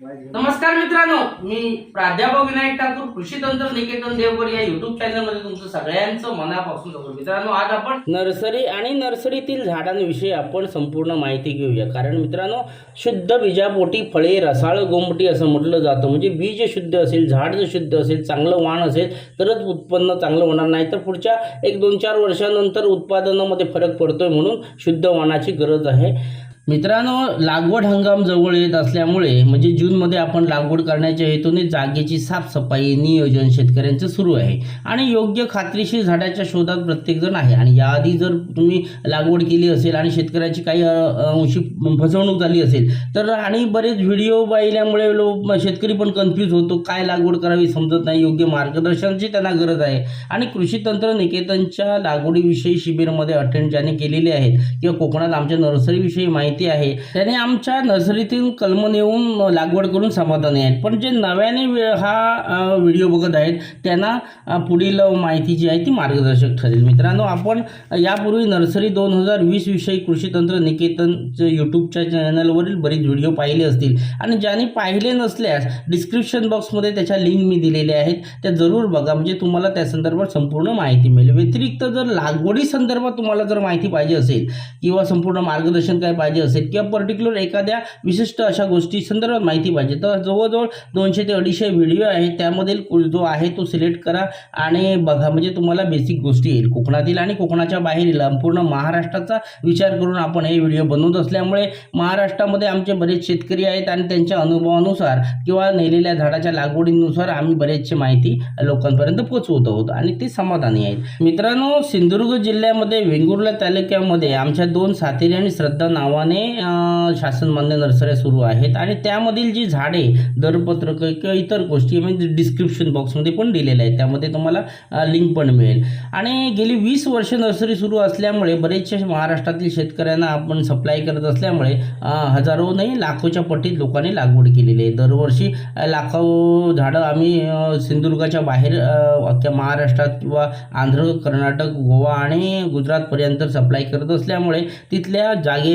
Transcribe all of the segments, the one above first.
नमस्कार मित्रांनो मी प्राध्यापक विनायक ठाकूर कृषी तंत्र निकेतन देवकर या युट्यूब चॅनलमध्ये तुमचं सगळ्यांचं मनापासून स्वागत मित्रांनो आज आपण नर्सरी आणि नर्सरीतील झाडांविषयी आपण संपूर्ण माहिती घेऊया. कारण मित्रांनो शुद्ध बीजापोटी फळे रसाळ गोमटी असं म्हटलं जातं. म्हणजे बीज शुद्ध असेल झाड जर शुद्ध असेल चांगलं वाण असेल तरच उत्पन्न चांगलं होणार नाही. तर पुढच्या एक दोन चार वर्षानंतर उत्पादनामध्ये फरक पडतोय म्हणून शुद्ध वाणाची गरज आहे. मित्रांनो लागवड हंगाम जवळ येत असल्यामुळे म्हणजे जूनमध्ये आपण लागवड करण्याच्या हेतूने जागेची साफसफाई नियोजन शेतकऱ्यांचं सुरू आहे. आणि योग्य खात्रीशीर झाडाच्या शोधात प्रत्येकजण आहे. आणि याआधी जर तुम्ही लागवड केली असेल आणि शेतकऱ्याची काही अंशी फसवणूक झाली असेल तर आणि बरेच व्हिडिओ पाहिल्यामुळे लोक शेतकरी पण कन्फ्यूज होतो काय लागवड करावी समजत नाही. योग्य मार्गदर्शनाची त्यांना गरज आहे. आणि कृषी तंत्र निकेतनच्या लागवडीविषयी शिबिरमध्ये अटेंड ज्याने केलेले आहेत किंवा कोकणात आमच्या नर्सरीविषयी माहिती आहे. त्याने आमच्या नर्सरीतून कलम नेऊन लागवड करून समाधानी आहेत. पण जे नव्याने हा व्हिडिओ बघत आहेत त्यांना पुढील माहिती जी आहे ती मार्गदर्शक ठरेल. मित्रांनो आपण यापूर्वी नर्सरी दोन हजार वीस विषयी कृषी तंत्र निकेतनच्या यूट्यूबच्या चॅनलवरील बरेच व्हिडिओ पाहिले असतील. आणि ज्यांनी पाहिले नसल्यास डिस्क्रिप्शन बॉक्समध्ये त्याच्या लिंक मी दिलेल्या आहेत. त्या जरूर बघा. म्हणजे तुम्हाला त्या संदर्भात संपूर्ण माहिती मिळेल. व्यतिरिक्त जर लागवडी संदर्भात तुम्हाला जर माहिती पाहिजे असेल किंवा संपूर्ण मार्गदर्शन काय पाहिजे असेल किंवा पर्टिक्युलर एखाद्या विशिष्ट अशा गोष्टी संदर्भात माहिती पाहिजे. तर जवळजवळ दोनशे ते अडीचशे व्हिडिओ आहेत. त्यामधील जो आहे तो सिलेक्ट करा आणि बघा. म्हणजे तुम्हाला बेसिक गोष्टी येईल. कोकणातील आणि कोकणाच्या बाहेरील पूर्ण महाराष्ट्राचा विचार करून आपण हे व्हिडिओ बनवत असल्यामुळे महाराष्ट्रामध्ये आमचे बरेच शेतकरी आहेत आणि त्यांच्या अनुभवानुसार किंवा नेलेल्या झाडाच्या लागवडीनुसार आम्ही बरेचशी माहिती लोकांपर्यंत पोहोचवत आहोत आणि ते समाधानी आहेत. मित्रांनो सिंधुदुर्ग जिल्ह्यामध्ये वेंगुर्ला तालुक्यामध्ये आमच्या दोन सातेरी आणि श्रद्धा नावाने अं, शासनमान्य नर्सऱ्या सुरू आहेत आणि त्यामधील जी झाडे दरपत्रक किंवा इतर गोष्टी म्हणजे डिस्क्रिप्शन बॉक्समध्ये पण दिलेल्या आहेत. त्यामध्ये तुम्हाला लिंक पण मिळेल. आणि गेली वीस वर्ष नर्सरी सुरू असल्यामुळे बरेचसे महाराष्ट्रातील शेतकऱ्यांना आपण सप्लाय करत असल्यामुळे हजारो नाही लाखोच्या पटीत लोकांनी लागवड केलेली आहे. दरवर्षी लाखो झाडं आम्ही सिंधुदुर्गाच्या बाहेर अख्ख्या महाराष्ट्रात किंवा आंध्र कर्नाटक गोवा आणि गुजरातपर्यंत सप्लाय करत असल्यामुळे तिथल्या जागे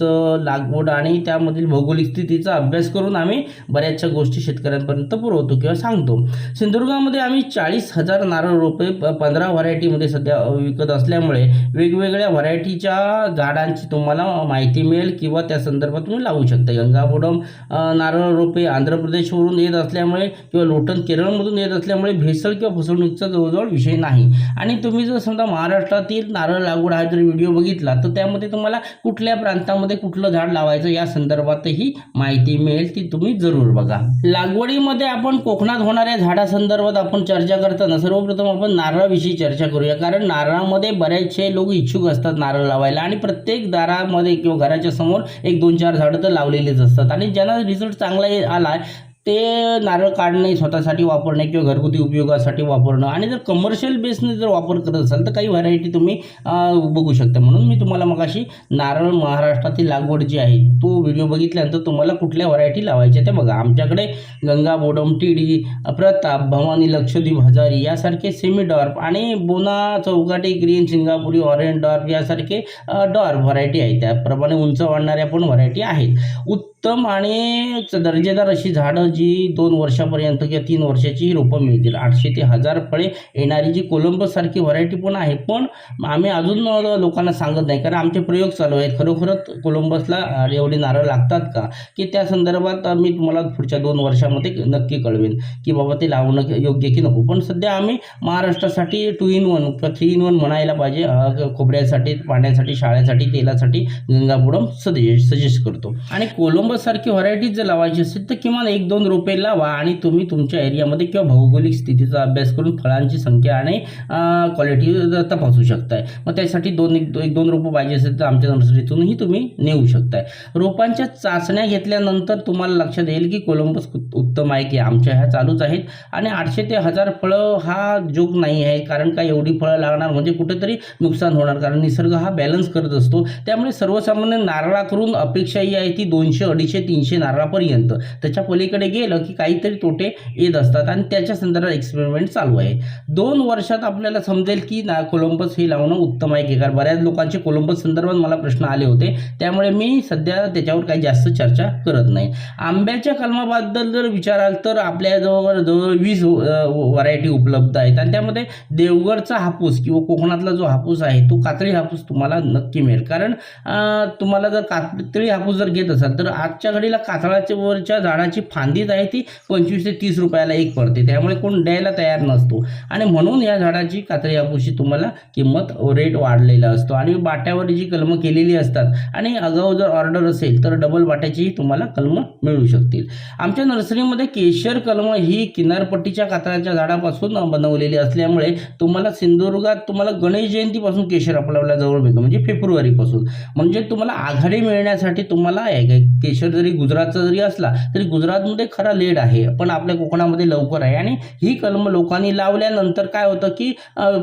जागेचं लागवड आणि त्यामधील भौगोलिक स्थितीचा अभ्यास करून आम्ही बऱ्याचशा गोष्टी शेतकऱ्यांपर्यंत पुरवतो किंवा सांगतो. सिंधुदुर्गामध्ये आम्ही चाळीस हजार नारळ रोपे प- पंधरा व्हरायटीमध्ये सध्या विकत असल्यामुळे वेगवेगळ्या व्हरायटीच्या झाडांची तुम्हाला माहिती मिळेल किंवा त्या संदर्भात तुम्ही लावू शकता. गंगाबोडम नारळ रोपे आंध्र प्रदेशवरून येत असल्यामुळे किंवा लोटन केरळमधून येत असल्यामुळे भेसळ किंवा फसवणुकीचा जवळजवळ विषय नाही. आणि तुम्ही जर समजा महाराष्ट्रातील नारळ लागवड हा जर व्हिडिओ बघितला तर त्यामध्ये तुम्हाला कुठल्या प्रांतामध्ये कुठलं झाड लावायचं या संदर्भातही माहिती मिळेल ती तुम्ही जरूर बघा. लागवडीमध्ये आपण कोकणात होणाऱ्या झाडासंदर्भात आपण चर्चा करताना सर्वप्रथम आपण नारळाविषयी चर्चा करूया. कारण नारळामध्ये बरेचसे लोक इच्छुक असतात नारळ लावायला आणि प्रत्येक दारामध्ये किंवा घराच्या समोर एक दोन चार झाडं तर लावलेलीच असतात. आणि ज्यांना रिझल्ट चांगला ये- आला ते नारळ काढणे स्वतःसाठी वापरणे किंवा घरगुती उपयोगासाठी वापरणं. आणि जर कमर्शियल बेसने जर वापर करत असाल तर काही व्हरायटी तुम्ही बघू शकता. म्हणून मी तुम्हाला मगाशी नारळ महाराष्ट्रातील लागवड जी आहे तो व्हिडिओ बघितल्यानंतर तुम्हाला कुठल्या व्हरायटी लावायच्या ते बघा. आमच्याकडे गंगा बोडम टिडी प्रताप भवानी लक्षद्वीप हजारी यासारखे सेमी डॉर्फ आणि बोना Chowghat green Singapuri orange dwarf यासारखे डॉर्फ व्हरायटी आहेत त्याप्रमाणे उंच वाढणाऱ्या पण व्हरायटी आहेत. उत्तम आणि दर्जेदार अशी झाडं जी दोन वर्षापर्यंत किंवा तीन वर्षाची ही रोपं मिळतील. आठशे ते हजार फळे येणारी जी कोलंबससारखी व्हरायटी पण आहे. पण आम्ही अजून लोकांना सांगत नाही. कारण आमचे प्रयोग चालू आहेत. खरोखरच कोलंबसला एवढे नारळ लागतात का? की त्या संदर्भात मी तुम्हाला पुढच्या दोन वर्षामध्ये नक्की कळवेन. की बाबा ते लावणं योग्य की नको. पण सध्या आम्ही महाराष्ट्रासाठी टू इन वन किंवा थ्री इन वन म्हणायला पाहिजे. खोबऱ्यासाठी पाण्यासाठी शाळेसाठी तेलासाठी गंगापुडम सजेस्ट सजेस्ट करतो. आणि कोलंब सारखी व्हरायटीज जर लावायची असेल तर किमान एक दोन रोपे लावा आणि तुम्ही तुमच्या एरियामध्ये किंवा भौगोलिक स्थितीचा अभ्यास करून फळांची संख्या आणि क्वालिटी तपासू शकताय. मग त्यासाठी दोन एक एक दोन रोपं पाहिजे असेल तर आमच्या नर्सरीतूनही तुम्ही नेऊ शकताय. रोपांच्या चाचण्या घेतल्यानंतर तुम्हाला लक्षात येईल की कोलंबस उत्तम आहे की आमच्या ह्या चालूच आहेत. आणि आठशे ते हजार फळं हा जोक नाही आहे कारण का एवढी फळं लागणार म्हणजे कुठेतरी नुकसान होणार. कारण निसर्ग हा बॅलन्स करत असतो. त्यामुळे सर्वसामान्य नारळाकडून अपेक्षा ही आहे ती दोनशे अडीचशे तीनशे नारळापर्यंत. त्याच्या पलीकडे गेलं की काहीतरी तोटे येत असतात आणि त्याच्या संदर्भात एक्सपेरिमेंट चालू आहे. दोन वर्षात आपल्याला समजेल की ना कोलंबस हे लावणं उत्तम आहे की कारण बऱ्याच लोकांचे कोलंबस संदर्भात मला प्रश्न आले होते. त्यामुळे मी सध्या त्याच्यावर काही जास्त चर्चा करत नाही. आंब्याच्या कलमाबद्दल जर विचाराल तर आपल्याजवळ जवळ वीस व्हरायटी उपलब्ध आहेत. आणि त्यामध्ये देवगडचा हापूस किंवा कोकणातला जो हापूस आहे तो कातळी हापूस तुम्हाला नक्की मिळेल. कारण तुम्हाला जर कातळी हापूस जर घेत असाल तर आजच्या घडीला कातळाच्या वरच्या झाडाची फांदीच आहे ती पंचवीस ते तीस रुपयाला एक पडते. त्यामुळे कोण द्यायला तयार नसतो. आणि म्हणून या झाडाची कातळी हापूसची तुम्हाला किंमत रेट वाढलेला असतो. आणि बाट्यावर जी कलमं केलेली असतात आणि अगाऊ जर ऑर्डर असेल तर डबल बाट्याचीही तुम्हाला कलमं मिळू शकतील. आमच्या नर्सरीमध्ये केशर कलमं ही किनारपट्टीच्या कातळाच्या झाडापासून बनवलेली असल्यामुळे तुम्हाला सिंधुदुर्गात तुम्हाला गणेश जयंतीपासून केशर आपल्याला जवळ मिळतो. म्हणजे फेब्रुवारीपासून. म्हणजे तुम्हाला आघाडी मिळण्यासाठी तुम्हाला केशर काय जरी गुजरातचा जरी असला तरी गुजरातमध्ये खरा लेट आहे. पण आपल्या कोकणामध्ये लवकर आहे. आणि ही कलम लोकांनी लावल्यानंतर काय होतं की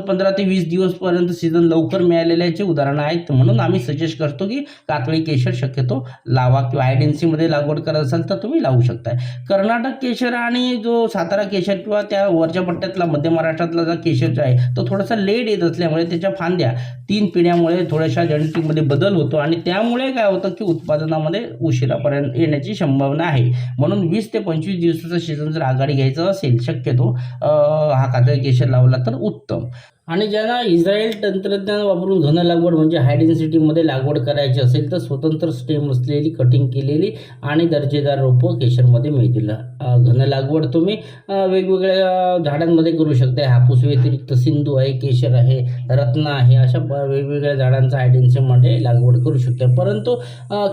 पंधरा ते वीस दिवसपर्यंत सीझन लवकर मिळालेल्याचे उदाहरणं आहेत. म्हणून आम्ही सजेस्ट करतो की कातळी केशर शक्यतो लावा किंवा आयडेन्सीमध्ये लागवड करत असाल तर तुम्ही लावू शकताय. कर्नाटक केशर आणि जो सातारा केशर किंवा त्या वरच्या पट्ट्यातला मध्य महाराष्ट्रातला जो केशर जो आहे तो थोडासा लेट येत असल्यामुळे त्याच्या फांद्या तीन पिढ्यामुळे थोड्याशा जेनेटिकमध्ये बदल होतो. आणि त्यामुळे काय होतं की उत्पादनामध्ये उशिरा पर्यंत येण्याची संभावना आहे. म्हणून वीस ते पंचवीस दिवसाचा सीझन जर आघाडी घ्यायचं असेल शक्यतो हा कातळ केशर लावला तर उत्तम. आणि ज्यांना इस्रायल तंत्रज्ञान वापरून घन लागवड म्हणजे हाय डेन्सिटीमध्ये लागवड करायची असेल तर स्वतंत्र स्टेम असलेली कटिंग केलेली आणि दर्जेदार रोपं केशरमध्ये मिळतील. घन लागवड तुम्ही वेगवेगळ्या झाडांमध्ये करू शकता. हापूस व्यतिरिक्त सिंधू आहे केशर आहे रत्न आहे अशा ब- वेगवेगळ्या झाडांचा हाय डेन्सिटीमध्ये लागवड करू शकता. परंतु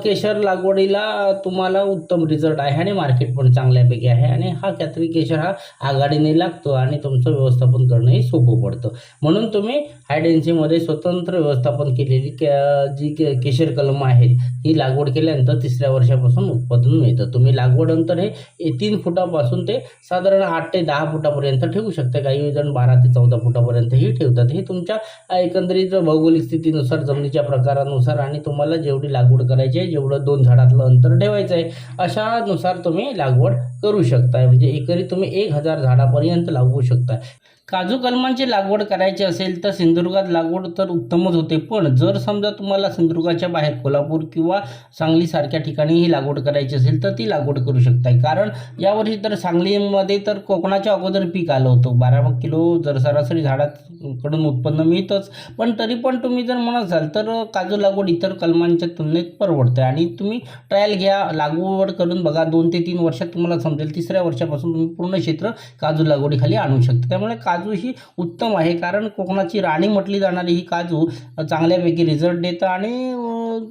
केशर लागवडीला तुम्हाला उत्तम रिझल्ट आहे आणि मार्केट पण चांगल्यापैकी आहे. आणि हा कॅथरी केशर हा आघाडीने लागतो आणि तुमचं व्यवस्थापन करणंही सोपं पडतं. म्हणून तुम्ही हायडेन्सीमध्ये स्वतंत्र व्यवस्थापन केलेली के जी के केशर कलम आहे ही लागवड केल्यानंतर तिसऱ्या वर्षापासून उत्पादन मिळतं. तुम्ही लागवड अंतर हे ए- तीन फुटापासून ते साधारण आठ ते दहा फुटापर्यंत ठेवू शकता. काही जण बारा ते चौदा फुटापर्यंतही ठेवतात. हे तुमच्या एकंदरीत भौगोलिक स्थितीनुसार जमिनीच्या प्रकारानुसार आणि तुम्हाला जेवढी लागवड करायची आहे जेवढं दोन झाडातलं अंतर ठेवायचं आहे अशानुसार तुम्ही लागवड करू शकताय म्हणजे एकरी तुम्ही एक हजार झाडापर्यंत लागवू शकता. काजू कलमांची लागवड करायची असेल तर सिंधुदुर्गात लागवड तर उत्तमच होते. पण जर समजा तुम्हाला सिंधुदुर्गाच्या बाहेर कोल्हापूर किंवा सांगलीसारख्या ठिकाणी ही लागवड करायची असेल तर ती लागवड करू शकताय. कारण यावर्षी तर सांगलीमध्ये तर कोकणाच्या अगोदर पीक आलं होतं. बारा किलो जर सरासरी झाडाकडून उत्पन्न मिळतंच. पण तरी पण तुम्ही जर म्हणत असाल तर काजू लागवड इतर कलमांच्या तुलनेत परवडते आणि तुम्ही ट्रायल घ्या लागवड करून बघा. दोन ते तीन वर्षात तुम्हाला समजेल. तिसऱ्या वर्षापासून तुम्ही पूर्ण क्षेत्र काजू लागवडीखाली आणू शकता. त्यामुळे काजू ही उत्तम आहे. कारण कोकणाची राणी म्हटली जाणारी ही काजू चांगल्यापैकी रिझल्ट देतं आणि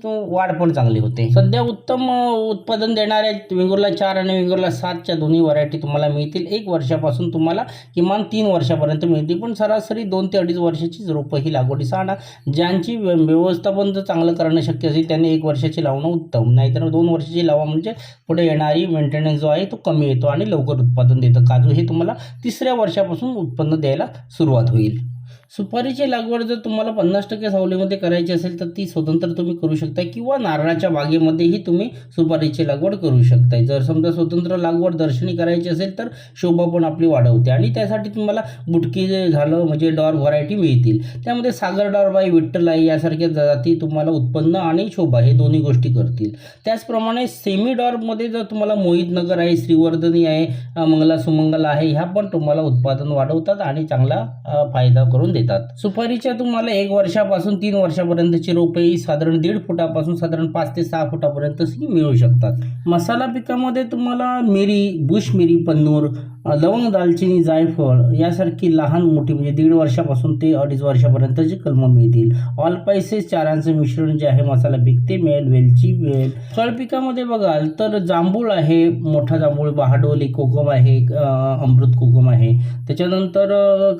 वाढ पण चांगली होते. सध्या उत्तम उत्पादन देणाऱ्या वेंगुर्ला चार आणि वेंगुर्ला सातच्या दोन्ही व्हरायटी तुम्हाला मिळतील. एक वर्षापासून तुम्हाला किमान तीन वर्षापर्यंत मिळतील. पण सरासरी दोन ते अडीच वर्षाची रोपं ही लागवडीस आणा ज्यांची व्य- व्यवस्थापन जर चांगलं करणं शक्य असेल त्यांनी एक वर्षाची लावणं उत्तम. नाहीतर दोन वर्षाची लावा म्हणजे पुढे येणारी मेंटेनन्स जो आहे तो कमी येतो आणि लवकर उत्पादन देतं. काजू हे तुम्हाला तिसऱ्या वर्षापासून उत्पन्न द्यायला सुरुवात होईल. सुपारीची लागवड जर तुम्हाला पन्नास टक्के सावलीमध्ये करायची असेल तर ती स्वतंत्र तुम्ही करू शकता किंवा नारळाच्या बागेमध्येही तुम्ही सुपारीची लागवड करू शकताय. जर समजा स्वतंत्र लागवड दर्शनी करायची असेल तर शोभा पण आपली वाढवते आणि त्यासाठी तुम्हाला बुटकी जे झालं म्हणजे डॉर व्हरायटी मिळतील. त्यामध्ये सागर डॉरबाई विठ्ठल आई यासारख्या जाती तुम्हाला उत्पन्न आणि शोभा हे दोन्ही गोष्टी करतील. त्याचप्रमाणे सेमी डॉरमध्ये जर तुम्हाला मोहित नगर आहे श्रीवर्धनी आहे मंगला सुमंगला आहे ह्या पण तुम्हाला उत्पादन वाढवतात आणि चांगला फायदा करून देतात. सुपारीच्या तुम्हाला एक वर्षापासून तीन वर्षापर्यंतची रोपे साधारण दीड फुटापासून साधारण पाच ते सहा फुटापर्यंत मिळू शकतात. मसाला पिकामध्ये तुम्हाला मिरी बुश मिरी पन्नूर लवंग दालचिनी जायफळ यासारखी लहान मोठी म्हणजे दीड वर्षापासून ते अडीच वर्षापर्यंतची कलमं मिळतील. ऑल पायसेस चारांचं मिश्रण जे आहे मसाला पीक ते मिळेल वेलची मिळेल. फळ पिकामध्ये बघाल तर जांभूळ आहे मोठा जांभूळ बहाडोली कोकम आहे अमृत कोकम आहे. त्याच्यानंतर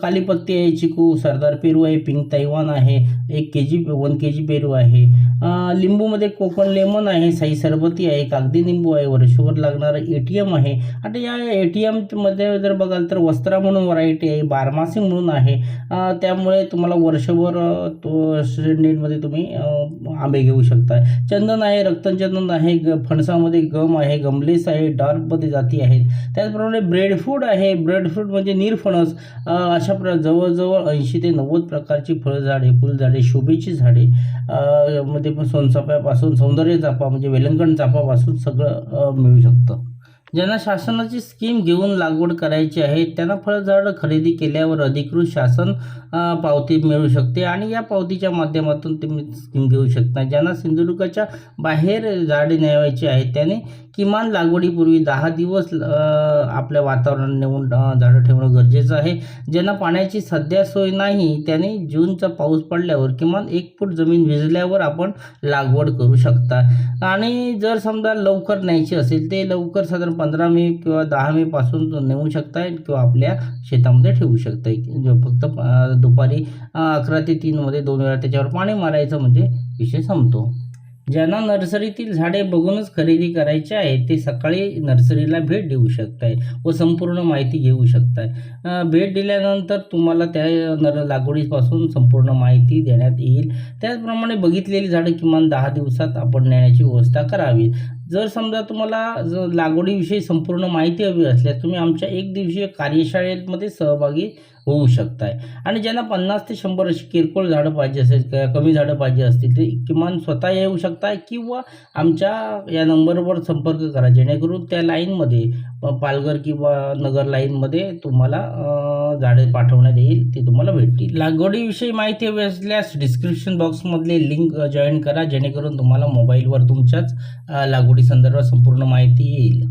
कालीपत्ती आहे चिकू सरदार पेरू आहे पिंक तैवान आहे एक के जी वन के जी पेरू आहे. लिंबूमध्ये कोकण लेमन आहे साई सरबती आहे कागदी लिंबू आहे वर्षभर लागणारं ए टी एम आहे. आता या ए टी एममध्ये जर बघाल तर वस्त्रा म्हणून व्हरायटी आहे बारमासी म्हणून आहे. त्यामुळे तुम्हाला वर्षभर तो नेटमध्ये तुम्ही आंबे घेऊ शकता. चंदन आहे रक्तचंदन आहे ग फणसामध्ये गम आहे गमलेस आहे डार्कमध्ये जाती आहेत. त्याचप्रमाणे ब्रेड फ्रूट आहे ब्रेडफ्रूट म्हणजे निरफणस. अशा प्र जवळजवळ ऐंशी ते नव्वद प्रकारची फळझाडे फुलझाडे शोभेची झाडे मध्ये पण सोनचाफ्यापासून सौंदर्य चाफा म्हणजे वेलंकण चाफापासून सगळं मिळू शकतं. ज्यांना शासनाची स्कीम घेऊन लागवड करायची आहे त्यांना फळझाडं खरेदी केल्यावर अधिकृत शासन पावती मिळू शकते आणि या पावतीच्या माध्यमातून तुम्ही स्कीम घेऊ शकता. ज्यांना सिंधुदुर्गाच्या बाहेर झाडे न्यावायची आहेत त्याने किमान लागवडीपूर्वी दहा दिवस आपल्या वातावरणात नेऊन झाडं ठेवणं गरजेचं आहे. ज्यांना पाण्याची सध्या सोय नाही त्याने जूनचा पाऊस पडल्यावर किमान एक फूट जमीन भिजल्यावर आपण लागवड करू शकता. आणि जर समजा लवकर न्यायची असेल ते लवकर साधारण पंधरा मे किंवा दहा मेपासून नेऊ शकताय किंवा आपल्या शेतामध्ये ठेवू शकताय. फक्त दुपारी अकरा ते तीनमध्ये दोन वेळा त्याच्यावर पाणी मारायचं म्हणजे विषय संपतो. ज्यांना नर्सरीतील झाडे बघूनच खरेदी करायचे आहे ते सकाळी नर्सरीला भेट देऊ शकताय व संपूर्ण माहिती घेऊ शकताय. भेट दिल्यानंतर तुम्हाला त्या नर लागवडीपासून संपूर्ण माहिती देण्यात येईल. त्याचप्रमाणे बघितलेली झाडं किमान दहा दिवसात आपण नेण्याची व्यवस्था करावी. जर समजा तुम्हाला लागवडीविषयी संपूर्ण माहिती हवी असल्यास तुम्ही आमच्या एक दिवसीय कार्यशाळेमध्ये सहभागी होऊ शकताय. आणि ज्यांना पन्नास ते शंभर अशी किरकोळ झाडं पाहिजे असेल किंवा कमी झाडं पाहिजे असतील ते किमान स्वतः येऊ शकताय किंवा आमच्या या नंबरवर संपर्क करा जेणेकरून त्या लाईनमध्ये पालघर किंवा नगर लाईनमध्ये तुम्हाला झाडे पाठवण्यात येईल ते तुम्हाला भेटतील. लागवडीविषयी माहिती हवी असल्यास डिस्क्रिप्शन बॉक्समधले लिंक जॉईन करा जेणेकरून तुम्हाला मोबाईलवर तुमच्याच लागवडी संदर्भात संपूर्ण माहिती येईल.